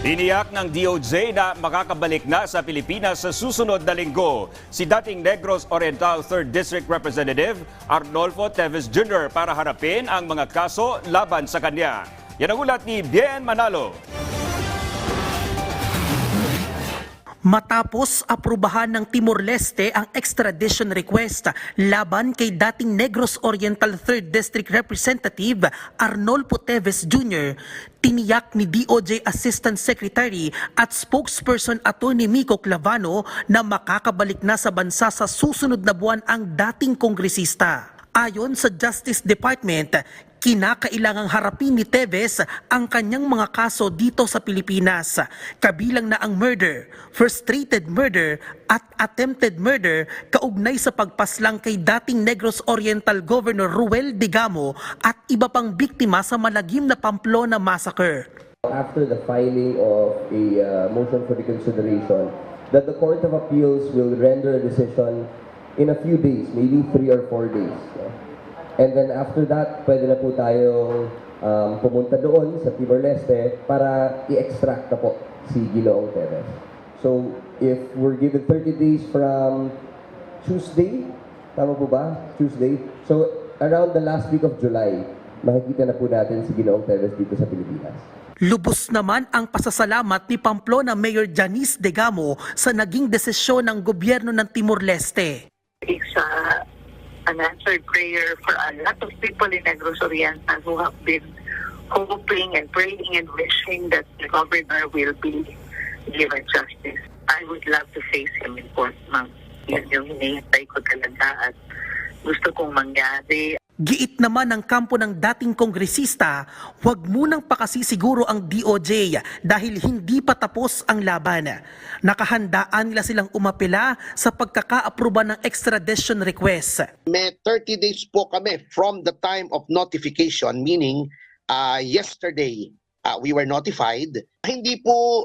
Iniyak ng DOJ na makakabalik na sa Pilipinas sa susunod na linggo si dating Negros Oriental 3rd District Representative Arnolfo Teves Jr. para harapin ang mga kaso laban sa kanya. Yan ang ulat ni Bien Manalo. Matapos aprubahan ng Timor-Leste ang extradition request laban kay dating Negros Oriental 3rd District Representative Arnolfo Teves Jr., tiniyak ni DOJ Assistant Secretary at spokesperson Atty. Mico Clavano na makakabalik na sa bansa sa susunod na buwan ang dating kongresista. Ayon sa Justice Department, kinakailangang harapin ni Teves ang kanyang mga kaso dito sa Pilipinas. Kabilang na ang murder, frustrated murder at attempted murder kaugnay sa pagpaslang kay dating Negros Oriental Governor Ruel Digamo at iba pang biktima sa malagim na Pamplona Massacre. after the filing of a uh, motion for reconsideration that the Court of Appeals will render a decision in a few days, maybe three or four days. no? And then after that, pwede na po tayong um, pumunta doon sa Timor-Leste para i-extract na po si Ginoong Teves. So, if we're given 30 days from Tuesday, tama po ba? Tuesday. So, around the last week of July, makikita na po natin si Ginoong Teves dito sa Pilipinas. Lubos naman ang pasasalamat ni Pamplona Mayor Janice Degamo sa naging desisyon ng gobyerno ng Timor-Leste. is uh, an answered prayer for a lot of people in Negros Oriental who have been hoping and praying and wishing that the governor will be given justice. I would love to face him in court, ma'am. Yun yung hinihintay ko talaga at gusto kong mangyari. Giit naman ng kampo ng dating kongresista, huwag munang pakasisiguro ang DOJ dahil hindi pa tapos ang laban. Nakahandaan nila silang umapila sa pagkakaaproba ng extradition request. may 30 days po kami from the time of notification, meaning uh, yesterday uh, we were notified. Hindi po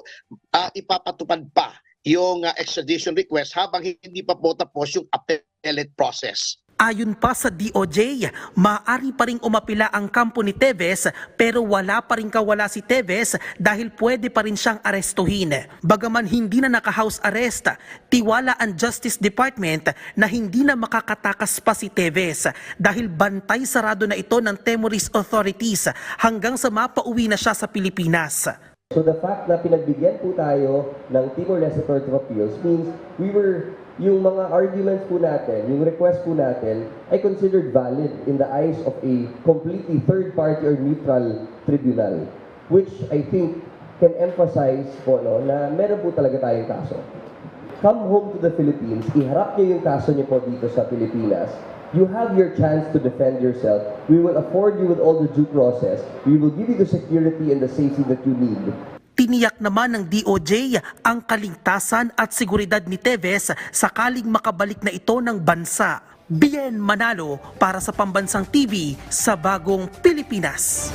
uh, ipapatupad pa yung uh, extradition request habang hindi pa po tapos yung appellate process. Ayon pa sa DOJ, maaari pa ring umapila ang kampo ni Teves pero wala pa rin kawala si Teves dahil pwede pa rin siyang arestuhin. Bagaman hindi na naka-house arrest, tiwala ang Justice Department na hindi na makakatakas pa si Teves dahil bantay sarado na ito ng Timorese authorities hanggang sa mapauwi na siya sa Pilipinas. So the fact na pinagbigyan po tayo ng Timor-Leste Court of Appeals means we were, yung mga arguments po natin, yung request po natin, ay considered valid in the eyes of a completely third-party or neutral tribunal, which I think can emphasize po no, na meron po talaga tayong kaso. Come home to the Philippines, iharap niyo yung kaso niyo po dito sa Pilipinas. You have your chance to defend yourself. We will afford you with all the due process. We will give you the security and the safety that you need. Tiniyak naman ng DOJ ang kaligtasan at seguridad ni Teves sakaling makabalik na ito ng bansa. Bien Manalo para sa Pambansang TV sa Bagong Pilipinas.